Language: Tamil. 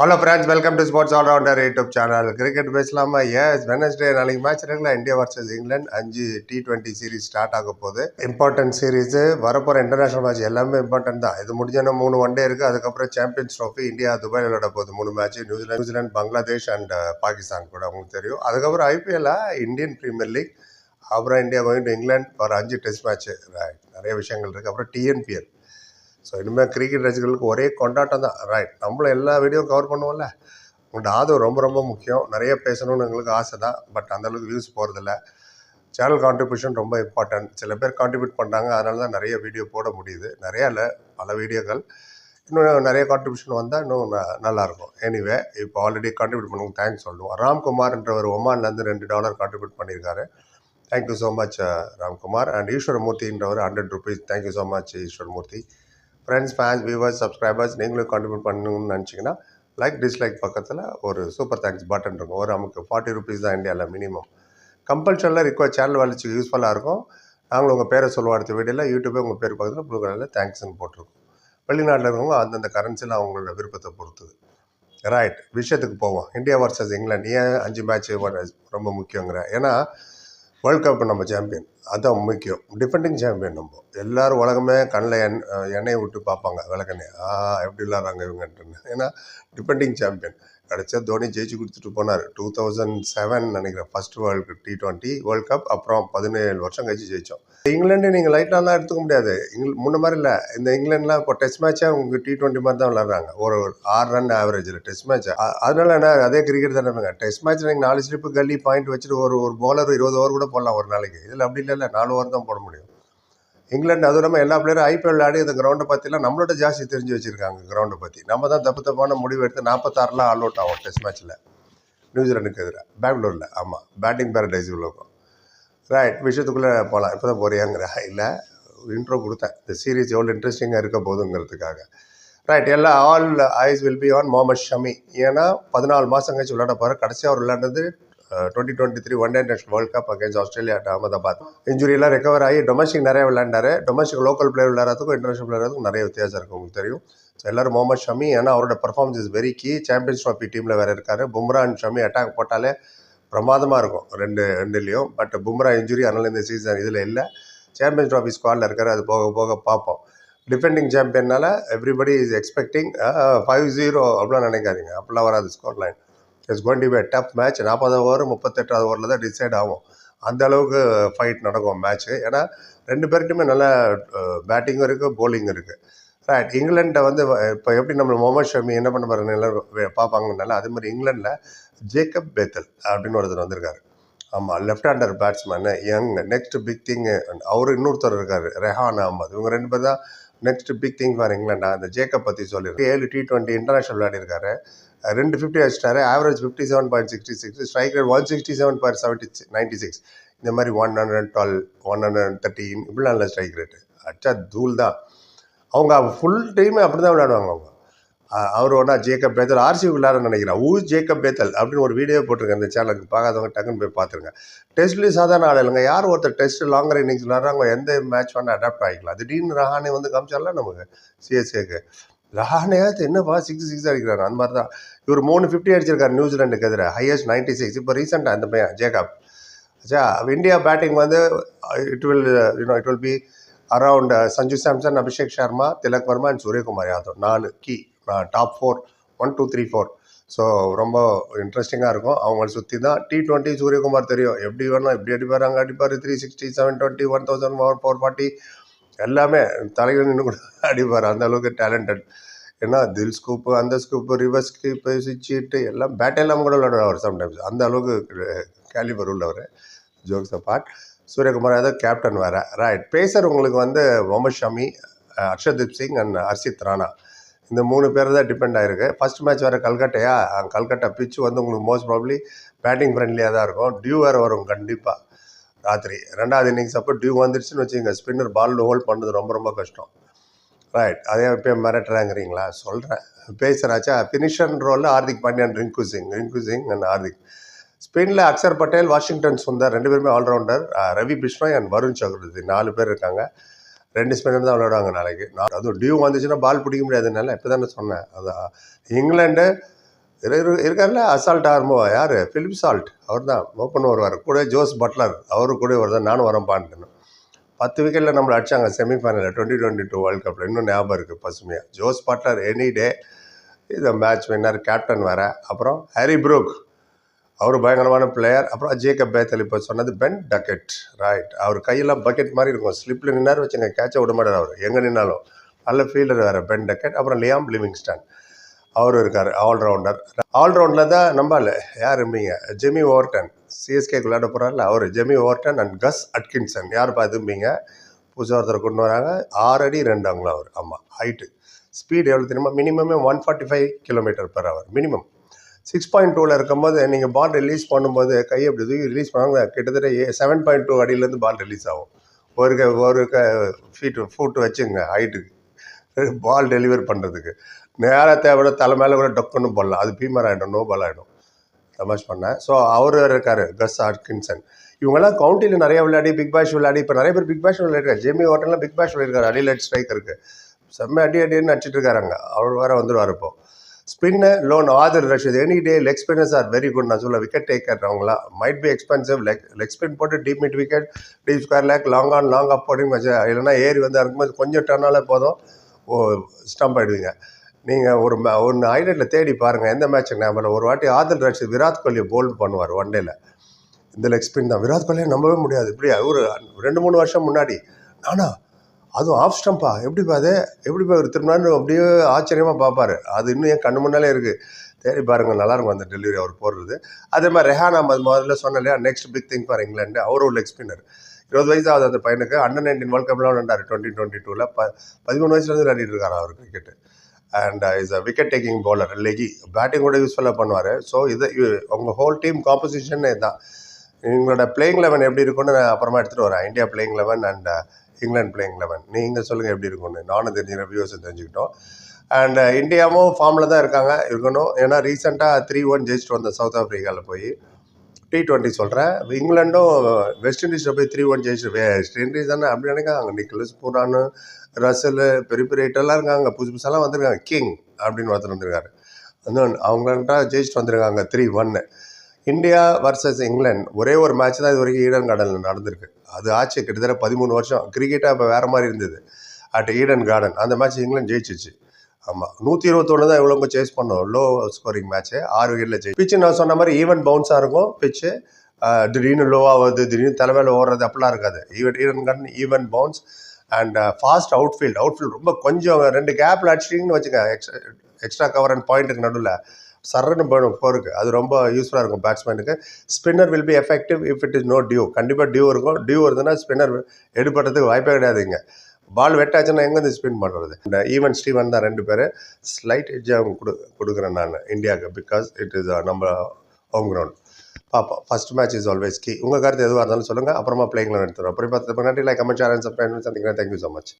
Hello friends welcome to sports allrounder YouTube channel cricket பேசலாமா? எஸ் வெனஸ்டே நாளைக்கு மேட்ச் இருக்குல்ல இந்தியா வர்சஸ் இங்கிலாந்து அஞ்சு டி டுவெண்ட்டி சீரிஸ் ஸ்டார்ட் ஆக போகுது. இம்பார்ட்டன்ட் சீரிஸ் வரப்போகிற இன்டர்நேஷனல் மேட்ச் எல்லாமே இம்பார்ட்டன்ட் தான். இது முடிஞ்சோன்னா மூணு ஒன் டே இருக்குது அதுக்கப்புறம் சாம்பியன்ஸ் ட்ரோஃபி இந்தியா துபாய் விளையாட போகுது. மூணு match New Zealand New Zealand Bangladesh and Pakistan கூட உங்களுக்கு தெரியும். அதுக்கப்புறம் ஐபிஎல்ல இந்தியன் ப்ரீமியர் லீக் அப்புறம் இந்தியா போயிட்டு இங்கிலாந்து வர அஞ்சு டெஸ்ட் மேட்ச் நிறைய விஷயங்கள் இருக்குது அப்புறம் டிஎன்பிஎல் ஸோ இனிமேல் கிரிக்கெட் ரசிகர்களுக்கு ஒரே கொண்டாட்டம் தான். ரைட் நம்மள எல்லா வீடியோ கவர் பண்ணுவோம்ல? உங்கள்கிட்ட ஆதரவு ரொம்ப ரொம்ப முக்கியம். நிறைய பேசணும்னு எங்களுக்கு ஆசை தான். பட் அந்தளவுக்கு வியூஸ் போகிறதில்ல சேனல் கான்ட்ரிபியூஷன் ரொம்ப இம்பார்ட்டன்ட் சில பேர் கான்ட்ரிபியூட் பண்ணுறாங்க அதனால தான் நிறைய வீடியோ போட முடியுது. நிறையா இல்லை. பல வீடியோக்கள். இன்னும் நிறைய கான்ட்ரிபியூஷன் வந்தால் இன்னும் ந- நல்லாயிருக்கும் எனிவே இப்போ ஆல்ரெடி கான்ட்ரிபியூட் பண்ணுங்க தேங்க்ஸ் சொல்லுவோம் ராம்குமார்ன்றவர் ஒமான்லேருந்து ரெண்டு டாலர் கான்ட்ரிபியூட் பண்ணியிருக்காரு. Thank you so much Ramkumar and ஈஸ்வரமூர்த்தின்றவர் hundred rupees thank you so much Eswaramoorthy friends fans viewers subscribers நீங்களும் கான்ட்ரிபியூட் பண்ணணும்னு நினச்சிங்கன்னா லைக் டிஸ்லைக் பக்கத்தில் ஒரு சூப்பர் தேங்க்ஸ் பட்டன் இருக்கும். ஒரு நமக்கு ஃபார்ட்டி ருபீஸ் தான் இந்தியாவில் மினிமம் கம்பல்ஷனில் இருக்க சேனல் வளர்ச்சிக்கு யூஸ்ஃபுல்லாக இருக்கும். நாங்களும் உங்கள் பேரை சொல்லுவோம் அடுத்த வீடியோவில் யூடியூபே உங்கள் பேர் பக்கத்தில் ப்ளூ கலரில் தேங்க்ஸ்னு போட்டிருக்கோம். வெளிநாட்டில் இருக்கவங்க அந்தந்த கரன்சியில் அவங்களோட விருப்பத்தை பொறுத்தது. ரைட் விஷயத்துக்கு போவோம். இந்தியா வர்சஸ் இங்கிலாந்து ஏன் அஞ்சு மேட்ச் ரொம்ப முக்கியங்கிற? ஏன்னா வேர்ல்ட் கப் நம்ம சாம்பியன் அதுதான் முக்கியம். டிஃபெண்டிங் சாம்பியன் நம்ம. எல்லாரும் உலகமே கண்ணில் எண் எண்ணெயை விட்டு பார்ப்பாங்க. விளக்கெண்ணெய். ஆ எப்படி விளாட்றாங்க இவங்கன்ட்டுன்னு ஏன்னா டிஃபெண்டிங் சாம்பியன் கிடச்சா தோனி ஜெயிச்சு கொடுத்துட்டு போனார். டூ தௌசண்ட் செவன் நினைக்கிறேன். First world T twenty world cup அப்புறம் பதினேழு வருஷம் கழிச்சு ஜெயித்தோம் இங்கிலாந்து நீங்கள் லைட்டாலாம் எடுத்துக்க முடியாது. இங்கில் முன்ன மாதிரி இல்லை. இந்த இங்கிலாந்துலாம் இப்போ டெஸ்ட் மேட்சாக உங்களுக்கு டி டுவெண்ட்டி மாதிரி தான் விளாட்றாங்க ஒரு ஒரு ஆறு ரன் ஆவரேஜில் டெஸ்ட் மேட்ச் அதனால என்ன அதே கிரிக்கெட் தானே டெஸ்ட் மேட்ச் நீங்கள் நாலு ஸ்லிப்பு கல்லி பாயிண்ட் வச்சுட்டு ஒரு ஒரு பவுலர் இருபது ஓவர் கூட போடலாம் ஒரு நாளைக்கு. இதில் அப்படி இல்லை நாலு ஓவர் தான் போட முடியும். இங்கிலாந்து அதுவும் இல்லாமல் எல்லா பிளேயரும் ஐபிஎல் ஆடி இந்த கிரவுண்டை பற்றிலாம் நம்மளோட ஜாஸ்தி தெரிஞ்சு வச்சிருக்காங்க கிரவுண்டை பற்றி நம்ம தான் தப்பு தப்பான முடிவு எடுத்து நாற்பத்தாறுலாம் ஆல் அவுட் ஆகும் டெஸ்ட் மேட்ச்சில் நியூசிலாண்டுக்கு எதிராக பெங்களூரில். ஆமாம் பேட்டிங் பேரடைஸ் உள்ளோக்கும் ரைட் விஷயத்துக்குள்ளே போகலாம் இப்போ தான் போறியாங்கிற இல்லை. இன்ட்ரோ கொடுத்தேன். இந்த சீரீஸ் எவ்வளோ இன்ட்ரெஸ்டிங்காக இருக்க போதுங்கிறதுக்காக ரைட் எல்லா all eyes will be on Mohammed Shami ஏன்னா பதினாலு மாதம் கழிச்சு விளையாட போகிற கடைசியாக அவர் விளையாண்டது twenty twenty three one day national world cup against Australia at Ahmedabad இன்ஜுரியெல்லாம் recover ஆகி டொமஸ்டிக் நிறைய விளையாண்டாரு. டொமஸ்டிக் லோக்கல் பிளேயர் விளையாடுறதுக்கும் இன்டர்நேஷனல் விளையாடுறதுக்கும் நிறைய வித்தியாசம் இருக்குது உங்களுக்கு தெரியும். ஸோ எல்லாரும் முகமது ஷமி ஏன்னா அவரோட performance is very key champions trophy டீமில் வேறு இருக்காரு. பும்ரா அண்ட் ஷமி அட்டாக் போட்டாலே பிரமாதமாக இருக்கும் ரெண்டு ரெண்டுலேயும். பட் பும்ரா இன்ஜுரி அதனால இந்த சீசன் இதில் இல்லை. சாம்பியன்ஸ் ட்ராஃபி ஸ்குவாடில் இருக்காரு. அது போக போக பார்ப்போம். Defending சாம்பியன்னால everybody is expecting five zero அப்படிலாம் நினைக்காதீங்க. அப்படிலாம் வராது score line it's going to be tough match நாற்பதாவது ஓவர் முப்பத்தெட்டாவது ஓவரில் தான் டிசைட் ஆகும். அந்த அளவுக்கு ஃபைட் நடக்கும் மேட்ச்சு ஏன்னா ரெண்டு பேர்கிட்டுமே நல்லா பேட்டிங்கும் இருக்குது போலிங்கும் இருக்குது ரைட் இங்கிலாண்டை வந்து இப்போ எப்படி நம்ம முகமது ஷமி என்ன பண்ண பாருங்க எல்லாரும் பார்ப்பாங்கனால அதே மாதிரி இங்கிலாண்டில் ஜேக்கப் பேத்தல் அப்படின்னு ஒருத்தர் வந்திருக்காரு. ஆமாம் left hander batsman young next big thing அவர் இன்னொருத்தர் இருக்கார் ரெஹான் அஹமது இவங்க ரெண்டு பேர் தான் நெக்ஸ்ட் பிக் திங் ஃபார் இங்கிலாண்டா அந்த ஜேக்கப் பற்றி சொல்லியிருக்கேன் ஏழு டி ட்வெண்ட்டி இன்டர்நேஷனல் விளையாடிருக்காரு ரெண்டு ஃபிஃப்டி அடிச்சிட்டாரு. Average fifty seven point sixty six strike rate one sixty seven point seventy ninety six இந்த மாதிரி one hundred twelve one hundred thirteen இப்படிலாம் இல்லை ஸ்ட்ரைக் ரேட்டு அச்சா தூள் தான். அவங்க ஃபுல் டைமே அப்படி தான் விளையாடுவாங்க அவங்க. அவர் ஒன்றா ஜேக்கப் பேத்தல் ஆர்சி விளையாட நினைக்கிறேன். ஊ ஜேக்கப் பேத்தல் அப்படின்னு ஒரு வீடியோ போட்டிருக்கேன் இந்த சேனலுக்கு பார்க்காதவங்க டக்குன்னு போய் பார்த்துருங்க. டெஸ்ட்லேயும் சாதாரண ஆள் இல்லைங்க. யார் ஒருத்தர் டெஸ்ட் லாங்கர் இன்னிங்ஸ் விளையாடுறாங்க எந்த மேட்ச் வேணால் அடாப்ட் ஆகிக்கலாம் திடீர்னு ரஹானே வந்து காமிச்சாலாம் நமக்கு? சிஎஸ்ஏக்கு ரஹானேயாவது என்னப்பா சிக்ஸ் சிக்ஸ் அடிக்கிறாங்க அந்த மாதிரி தான் இவர் மூணு ஃபிஃப்டி அடிச்சிருக்காரு நியூசிலாண்டுக்கு எதிராக ஹையஸ்ட் நைன்டி சிக்ஸ் இப்போ ரீசெண்டாக அந்த பையன் ஜேக்கப். ஆச்சா இந்தியா பேட்டிங் வந்து it will you know it will be around Sanju Samson Abhishek Sharma Tilak Varma and Suryakumar Yadav நாலு key top four one two three four so ரொம்ப இன்ட்ரெஸ்டிங்காக இருக்கும். அவங்கள சுற்றி தான் டி ட்வெண்ட்டி சூரியகுமார் தெரியும். எப்படி வேணும் எப்படி அடிப்பார் அங்கே அடிப்பார். Three sixty seven twenty one thousand four four forty எல்லாமே தலைவர் நின்று கூட அடிப்பார். அந்த அளவுக்கு டேலண்டட் ஏன்னா தில் ஸ்கூப்பு அந்த ஸ்கூப்பு ரிவர்ஸ் ஸ்கூப்பு சுவிட்சிட்டு எல்லாம் பேட் எல்லாம் கூட விளையாடுவார் சம்டைம்ஸ் அந்த அளவுக்கு கேலிபர் உள்ளவர். Jokes part Suryakumar Yadav captain வேறு. ரைட் பேசர் உங்களுக்கு வந்து முகமது ஷமி ஹர்ஷதீப் சிங் அண்ட் ஹர்ஷித் ராணா இந்த மூணு பேர் தான் டிபெண்ட் ஆகிருக்கு ஃபர்ஸ்ட் மேட்ச் வேறு கல்கட்டையா? கல்கட்டா பிச்சு வந்து உங்களுக்கு மோஸ்ட் ப்ராப்ளி பேட்டிங் ஃப்ரெண்ட்லியாக தான் இருக்கும். டியூ வேறு வரும் கண்டிப்பாக ராத்திரி. ரெண்டாவது இன்னிங்ஸ் அப்போ டியூ வந்துருச்சுன்னு வச்சுங்க ஸ்பின்னர் பால் ஹோல்ட் பண்ணுறது ரொம்ப ரொம்ப கஷ்டம். ரைட் அதே இப்போ மிரட்டுறாங்கிறீங்களா? சொல்கிறேன் பேசுகிறாச்சா ஃபினிஷன் ரோலில் ஹார்திக் பாண்டியன் ரிங்கு சிங் ரிங்கு சிங் அண்ட் ஹார்திக் ஸ்பெயினில் அக்சர் பட்டேல் வாஷிங்டன் சுந்தர் ரெண்டு பேருமே ஆல்ரவுண்டர் ரவி பிஷ்ணா அண்ட் வருண் சக்ரவர்த்தி நாலு பேர் இருக்காங்க. ரெண்டு ஸ்பின்னர் தான் விளையாடுவாங்க நாளைக்கு. நான் அதுவும் டியூ வந்துச்சுன்னா பால் பிடிக்க முடியாதுனால இப்போ தானே சொன்னேன் அதான் இங்கிலாண்டு இருக்கார்ல அசால்ட் ஆர்மோ யார்? ஃபிலிப் சால்ட் அவர் தான் ஓப்பன் வருவார் கூட ஜோஸ் பட்லர் அவரு கூட வருதான் நானும் வரம்பான்னு பத்து விக்கெட்டில் நம்மளை அடிச்சாங்க செமிஃபைனலில் டுவெண்ட்டி டுவெண்ட்டி டூ வேர்ல்டு கப்பில் இன்னும் ஞாபகம் இருக்குது பசுமையாக ஜோஸ் பட்லர் எனி டே இது மேட்ச் வின்னர் கேப்டன் வேறு. அப்புறம் ஹாரி ப்ரூக் அவர் பயங்கரமான பிளேயர் அப்புறம் ஜேக்கப் பேத்தல் இப்போ சொன்னது பென் டக்கெட் ரைட் அவர் கையெல்லாம் பக்கெட் மாதிரி இருக்கும். ஸ்லிப்பில் நின்னார் வச்சுங்க கேட்சை விட மாட்டார் அவர். எங்கே நின்னாலும். நல்ல ஃபீல்டர் வேறு. பென் டக்கெட் அப்புறம் லியாம் லிவிங்ஸ்டன் அவரும் இருக்கார் ஆல்ரவுண்டர் ஆல்ரவுண்டில் தான் நம்பால யார் இருப்பீங்க? ஜெமி ஓவர்டன் சிஎஸ்கே விளையாட போகிறார்ல அவர். Jamie Overton and Gus Atkinson யார் பார்த்துப்பீங்க புதுசாக ஒருத்தர் கொண்டு வராங்க. ஆறு அடி ரெண்டு அவங்களும் அவர். ஆமாம் ஹைட்டு ஸ்பீடு எவ்வளோ தெரியுமா? மினிமமே one forty five kilometre per hour minimum six point டூவில் இருக்கும்போது நீங்கள் பால் ரிலீஸ் பண்ணும்போது கையை அப்படி தூக்கி ரிலீஸ் பண்ணுவாங்க. கிட்டத்தட்ட செவன் பாயிண்ட் டூ அடியிலேருந்து பால் ரிலீஸ் ஆகும். ஒரு க ஒரு க ஃபீட்டு ஃபூட்டு வச்சுங்க ஹைட்டுக்கு பால் டெலிவர் பண்ணுறதுக்கு நேரத்தை விட தலை மேலே கூட டொக்குன்னு போடலாம். அது பீமர் ஆகிடும் நோ பால் ஆகிடும் தமாஷ் பண்ணேன் ஸோ அவர் இருக்கார் கஸ் ஆட்கின்சன் இவங்கெல்லாம் கவுண்டியில் நிறைய விளையாடி பிக் பாஷ் விளையாடி இப்போ நிறைய பேர் பிக் பாஷ் விளையாடுறாரு ஜெமி ஹோட்டலில் பிக் பேஷ் விளையாடிருக்காரு அடியில் ஸ்ட்ரைக் இருக்குது செம்ம அடி அடின்னு அடிச்சிட்டு இருக்காருங்க. அவர் வேற வந்துடுவார் இப்போ. ஸ்பின்னு லோன் author Rashid any day leg spinners are very good நான் சொல்ல விக்கெட் டேக்கர் அவங்களாம் might be expensive leg leg spin போட்டு deep mid wicket deep square leg long on long off போட்டிங்க வச்சு இல்லைன்னா ஏறி வந்து இருக்கும்போது கொஞ்சம் டர்னாலே போதும். ஓ ஸ்டம்ப் ஆகிடுவீங்க நீங்கள் ஒரு மே ஒன்று ஹைலைட்டில் தேடி பாருங்கள் எந்த மேட்ச்சுக்கு ஞாபகம் ஒரு வாட்டி ஆதில் ராஜ் விராட் கோலியை போல் பண்ணுவார் ஒன் டேல இந்த லெக் ஸ்பின் தான். விராட் கோலியை நம்பவே முடியாது. இப்படி ஒரு ரெண்டு மூணு வருஷம் முன்னாடி. நானா? அதுவும் ஆஃப் ஸ்டம்பா எப்படிப்பா அது? எப்படிப்பா ஒரு திருநாள் அப்படியே ஆச்சரியமாக பார்ப்பாரு அது இன்னும் என் கண்ணு முன்னாலே இருக்குது தேடி பாருங்கள் நல்லா இருக்கும் அந்த டெலிவரி அவர் போடுறது. அதே மாதிரி ரெஹான் அஹமத் முதல்ல சொன்னேன் இல்லையா next big thing for England ஒரு லெக் ஸ்பின்னர் இருபது வயசு ஆகுது அந்த பையனுக்கு அண்டர் நைன்டீன் வேர்ல்ட் கப்லாம் விளையாண்டார் டுவெண்ட்டி டுவெண்ட்டி டூவில் ப பதிமூணு வயசுலேருந்து விளையாடிட்டு இருக்காரு அவர் cricket and is a wicket taking bowler leggie batting கூட யூஸ்ஃபுல்லாக பண்ணுவார். ஸோ இது உங்கள் ஹோல் டீம் காம்போசிஷன் இதுதான் எங்களோட பிளேயிங் லெவன் எப்படி இருக்கும்னு நான் அப்புறமா எடுத்துகிட்டு வரேன். India playing eleven and England playing eleven நீங்கள் சொல்லுங்கள் எப்படி இருக்கும்னு. நானும் தெரிஞ்சுக்கிறேன் வியூஸும் தெரிஞ்சுக்கிட்டோம். அண்ட் இந்தியாவும் ஃபார்மில் தான் இருக்காங்க. இருக்கணும். ஏன்னா ரீசெண்டாக த்ரீ ஒன் ஜெயிச்சுட்டு வந்த சவுத் ஆஃப்ரிக்காவில் போய் டி டுவெண்ட்டி சொல்கிறேன் இங்கிலாண்டும் வெஸ்ட் இண்டீஸில் போய் த்ரீ ஒன் ஜெயிச்சு வெஸ்ட் இண்டீஸ் தானே அப்படி நினைக்காங்க நிக்கலஸ் பூரானு ரசலு பெரிய பெரிய இட்டெல்லாம் இருக்காங்க. புதுசு புதுசாலாம் வந்திருக்காங்க. கிங் அப்படின்னு ஒருத்தர் வந்திருக்காரு. இன்னும் அவங்கள்ட்ட ஜெயிச்சுட்டு வந்திருக்காங்க. த்ரீ ஒன்னு இந்தியா வர்சஸ் இங்கிலாந்து ஒரே ஒரு மேட்ச் தான் இது வரைக்கும் ஈடன் கார்டனில் நடந்திருக்கு. அது ஆச்சு. கிட்டத்தட்ட பதிமூணு வருஷம். கிரிக்கெட்டாக இப்போ வேறு மாதிரி இருந்தது. அட் ஈடன் கார்டன் அந்த மேட்ச் இங்கிலாந்து ஜெயிச்சிச்சு. ஆமாம் நூற்றி இருபத்தொன்று தான் இவ்வளோ சேஸ் பண்ணோம். லோ ஸ்கோரிங் மேட்ச்சு ஆறு விக்கெட்டில் ஜெயி பிச்சு நான் சொன்ன மாதிரி ஈவன் பவுன்ஸாக இருக்கும். பிச்சு திடீர்னு லோவாக வருது திடீர்னு தலைமையில் ஓடுறது அப்படிலாம் இருக்காது. Even even can even bounce and fast outfield outfield ரொம்ப கொஞ்சம் ரெண்டு கேப்பில் அடிச்சிட்டிங்கன்னு வச்சுக்க எக்ஸ்ட்ரா எக்ஸ்ட்ரா கவர் அண்ட் பாயிண்ட்டுக்கு நடுவில். சரன்னு போயிடும் போருக்கு அது ரொம்ப யூஸ்ஃபுல்லாக இருக்கும் பேட்ஸ்மேனுக்கு spinner will be effective if it is no dew கண்டிப்பாக டியூ இருக்கும். டியூ இருந்ததுன்னா ஸ்பின்னர் எடுபடுறதுக்கு வாய்ப்பே கிடையாதுங்க பால் வெட்டாச்சுன்னா எங்கேருந்து ஸ்பின் பண்ணுறது இந்த ஈவன் ஸ்டீவன் தான் ரெண்டு பேர் ஸ்லைட் எட்ஜாக கொடு கொடுக்குறேன் நான் இந்தியாவுக்கு பிகாஸ் இட் இஸ் நம்ம ஹோம் கிரவுண்ட் பார்ப்போம் first match is always key உங்கள் கருத்து எதுவாக இருந்தாலும் சொல்லுங்கள் அப்புறமா பிளேயிங்லாம் எடுத்துகிறோம் அப்புறம் பார்த்து நன்றி. Like comment channel and subscribe சந்திக்கிறேன் தேங்க்யூ ஸோ மச்